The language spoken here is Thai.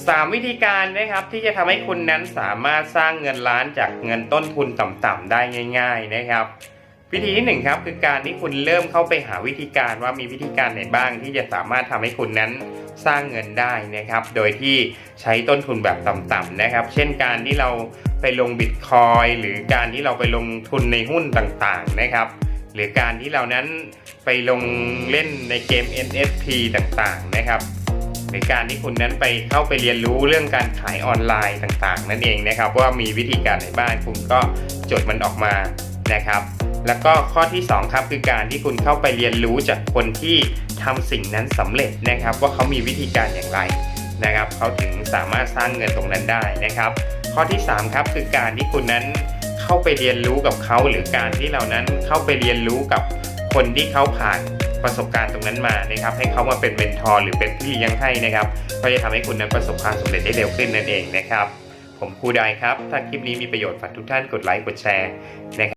3 วิธีการนะครับที่จะทำให้คุณนั้นสามารถสร้างเงินล้านจากเงินต้นทุนต่ำๆได้ง่าย ๆนะครับ วิธีที่หนึ่งครับคือการที่คุณเริ่มเข้าไปหาวิธีการว่ามีวิธีการไหนบ้าง ที่จะสามารถทำให้คุณนั้นสร้างเงินได้นะครับ โดยที่ใช้ต้นทุนแบบต่ำๆนะครับ เช่นการที่เราไปลงบิตคอยหรือการที่เราไปลงทุนในหุ้นต่างๆนะครับ หรือการที่เรานั้นไปลงเล่นในเกม NFT ต่างๆนะครับ หรือการที่คุณนั้นไปเข้าไปเรียนรู้เรื่องการขายออนไลน์ต่างๆ นั่นเองนะครับ ว่ามีวิธีการไหนบ้างคุณก็จดมันออกมานะครับ แล้วก็ข้อที่ 2 ครับคือการที่คุณเข้าไปเรียนรู้จากคนที่ทำสิ่งนั้นสำเร็จนะครับ ว่าเขามีวิธีการอย่างไรนะครับ เขาถึงสามารถสร้างเงินตรงนั้นได้นะครับ ข้อที่ 3 ครับคือการที่คุณนั้นเข้าไปเรียนรู้กับเขา หรือการที่เรานั้นเข้าไปเรียนรู้กับคนที่เขาผ่าน ประสบการณ์ตรงนั้นมานะครับให้เขามาเป็นเมนทอร์หรือเป็นพี่ยังให้นะครับก็จะทำให้คุณนั้นประสบความสำเร็จได้เร็วขึ้นนั่นเองนะครับ ผมครูไดครับ ถ้าคลิปนี้มีประโยชน์ฝากทุกท่านกดไลค์กดแชร์นะครับ